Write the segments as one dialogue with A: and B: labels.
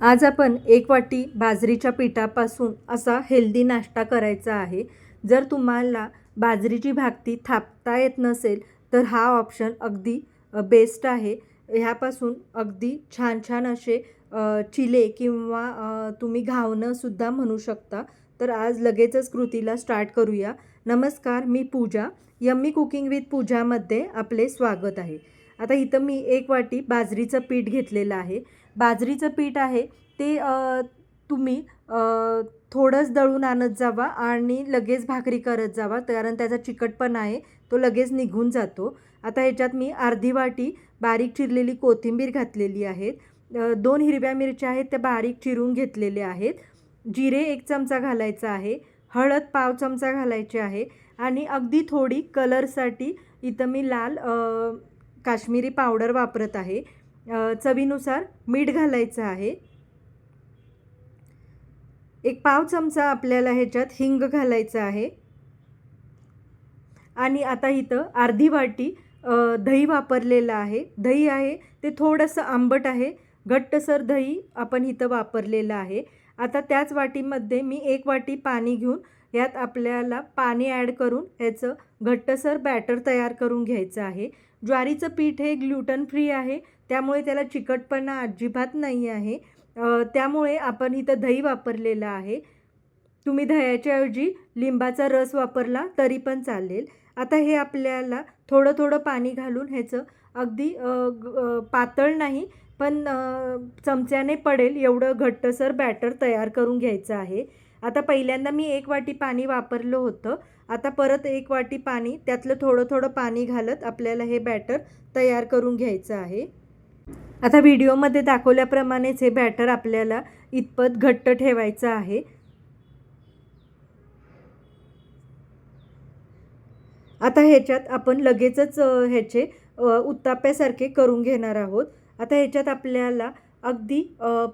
A: आज आपण एक वाटी बाजरीच्या पिठापासून असा हेल्दी नाश्ता करायचा आहे. जर तुम्हाला बाजरीची भाकती थापता येत नसेल तर हा ऑप्शन अगदी बेस्ट आहे. ह्यापासून अगदी छान छान असे चिले किंवा तुम्ही घावणंसुद्धा म्हणू शकता. तर आज लगेचच कृतीला स्टार्ट करूया. नमस्कार मी पूजा. यम्मी कुकिंग विथ पूजामध्ये आपले स्वागत आहे. आता इथं मी एक वाटी बाजरीचं पीठ घेतलेलं आहे. बाजरीचं पीठ आहे ते तुम्ही थोडंच दळून आणत जावा आणि लगेच भाकरी करत जावा कारण त्याचा चिकटपणा आहे तो लगेच निघून जातो. आता ह्याच्यात मी अर्धी वाटी बारीक चिरलेली कोथिंबीर घातलेली आहे. दोन हिरव्या मिरच्या आहेत त्या बारीक चिरून घेतलेल्या आहेत. जिरे एक चमचा घालायचा आहे हळद पाव चमचा घालायचे आहे आणि अगदी थोडी कलरसाठी इथं मी लाल काश्मीरी पावडर वापरत आहे. चवीनुसार मीठ घालायचं आहे. एक पाव चमचा आपल्याला ह्याच्यात हिंग घालायचं आहे. आणि आता इथं अर्धी वाटी दही वापरलेलं आहे. दही आहे ते थोडंसं आंबट आहे. घट्टसर दही आपण इथं वापरलेलं आहे. आता त्याच वाटीमध्ये मी एक वाटी पाणी घेऊन यात आपल्याला पाणी ॲड करून ह्याचं घट्टसर बॅटर तयार करून घ्यायचं आहे. ज्वारीचं पीठ हे ग्लुटन फ्री आहे. त्यामुळे त्याला चिकटपणा अजिबात नाही आहे. त्यामुळे आपण इथं दही वापरलेलं आहे. तुम्ही दह्याच्या ऐवजी लिंबाचा रस वापरला तरी पण चालेल. आता हे आपल्याला थोडं थोडं पाणी घालून ह्याचं अगदी पातळ नाही पण चमच्याने पडेल एवढं घट्टसर बॅटर तयार करून घ्यायचं आहे. आता पहिल्यांदा मी एक वाटी पाणी वापरलं होतं. आता परत एक वाटी पाणी त्यातलं थोडं थोडं पाणी घालत आपल्याला हे बॅटर तयार करून घ्यायचं आहे. आता व्हिडिओमध्ये दाखवल्याप्रमाणेच हे बॅटर आपल्याला इतपत घट्ट ठेवायचं आहे. आता ह्याच्यात आपण लगेचच ह्याचे उत्ताप्यासारखे करून घेणार आहोत. आता ह्याच्यात आपल्याला अगदी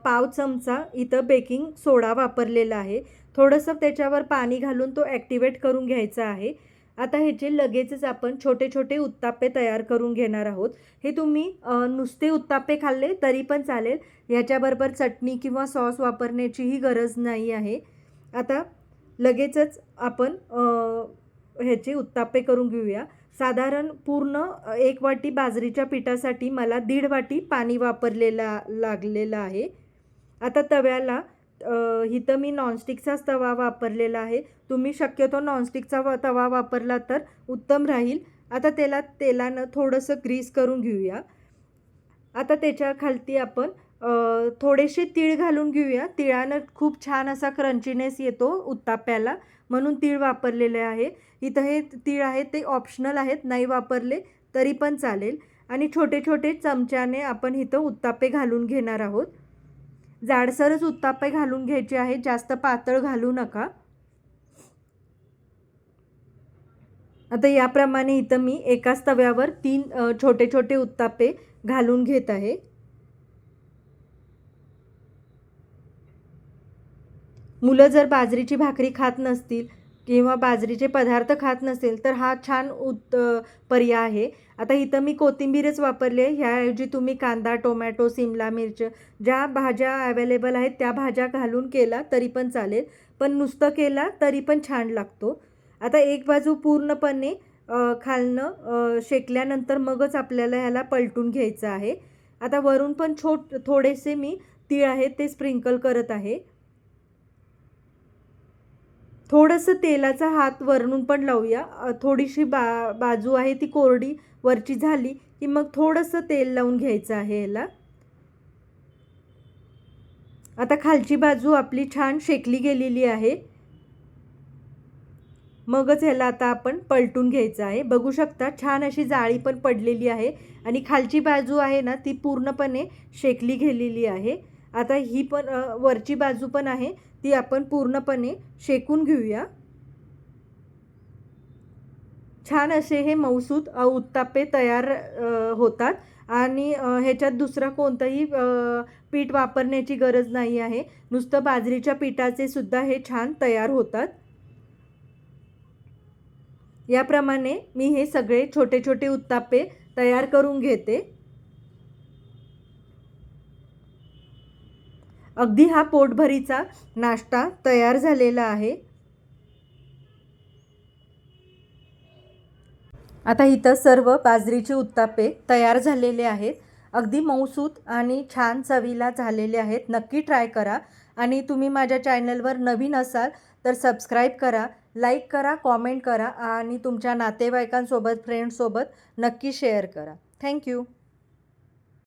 A: पाव चमचा इथं बेकिंग सोडा वापरलेला आहे. थोडंसं त्याच्यावर पाणी घालून तो ॲक्टिवेट करून घ्यायचा आहे. आता ह्याचे लगेचच आपण छोटे छोटे उत्तापे तयार करून घेणार आहोत. हे तुम्ही नुसते उत्तापे खाल्ले तरी पण चालेल. ह्याच्याबरोबर चटणी किंवा सॉस वापरण्याचीही गरज नाही आहे. आता लगेचच आपण ह्याचे उत्तापे करून घेऊया. साधारण पूर्ण एक वाटी बाजरीच्या पिठासाठी मला दीड वाटी पाणी वापरलेला लागलेलं आहे. आता तव्याला इथं मी नॉनस्टिकचाच तवा वापरलेला आहे. तुम्ही शक्यतो नॉनस्टिकचा तवा वापरला तर उत्तम राहील. आता त्याला तेलानं थोडंसं ग्रीस करून घेऊया. आता त्याच्या खालती आपण थोडेसे तीळ घालून घेऊया. तिळानं खूप छान असा क्रंचीनेस येतो उत्ताप्याला. म्हणून तीळ वापरलेले आहे. इथं हे तीळ आहे ते ऑप्शनल आहेत. नाही वापरले तरी पण चालेल. आणि छोटे छोटे चमच्याने आपण इथं उत्तापे घालून घेणार आहोत. जाडसरच उत्तापे घालून घ्यायचे आहेत. जास्त पातळ घालू नका. आता याप्रमाणे इथं मी एकाच तव्यावर तीन छोटे छोटे उत्तापे घालून घेत आहे. मुलं जर बाजरीची भाकरी खात नसतील किंवा बाजरीचे पदार्थ खात नसेल तर हा छान उत पर्याय आहे. आता इथं मी कोथिंबीरच वापरली आहे. ह्याऐवजी तुम्ही कांदा टोमॅटो सिमला मिरच ज्या भाज्या अवेलेबल आहेत त्या भाज्या घालून केला तरी पण चालेल. पण नुसतं केला तरी पण छान लागतो. आता एक बाजू पूर्णपणे खालनं शेकल्यानंतर मगच आपल्याला ह्याला पलटून घ्यायचं आहे. आता वरून पण छोट थोडेसे मी तीळ आहे ते स्प्रिंकल करत आहे. थोडंसं तेलाचा हात वरून पण लावूया. थोडीशी बा बाजू आहे ती कोरडी वरची झाली की मग थोडंसं तेल लावून घ्यायचं आहे याला. आता खालची बाजू आपली छान शेकली गेलेली आहे. मगच ह्याला आता आपण पलटून घ्यायचं आहे. बघू शकता छान अशी जाळी पण पडलेली आहे आणि खालची बाजू आहे ना ती पूर्णपणे शेकली गेलेली आहे. आता ही पण वरची बाजू पण आहे. ती आपण पूर्णपणे शेकून घेऊया. छान असे हे मौसूद उत्तापे तयार होतात. आणि ह्याच्यात दुसरा कोणतंही पीठ वापरण्याची गरज नाही आहे. नुसतं बाजरीच्या पिठाचे सुद्धा हे छान तयार होतात. याप्रमाणे मी हे सगळे छोटे छोटे उत्तापे तयार करून घेते. अगदी हा पोटभरीचा नाश्ता तयार झालेला आहे. आता इथं सर्व बाजरीचे उत्तापे तयार झालेले आहेत. अगदी मऊसूत आणि छान चवीला झालेले आहेत. नक्की ट्राय करा आणि तुम्ही माझ्या चॅनलवर नवीन असाल तर सबस्क्राईब करा लाईक करा कॉमेंट करा आणि तुमच्या नातेवाईकांसोबत फ्रेंड्ससोबत नक्की शेअर करा. थँक्यू.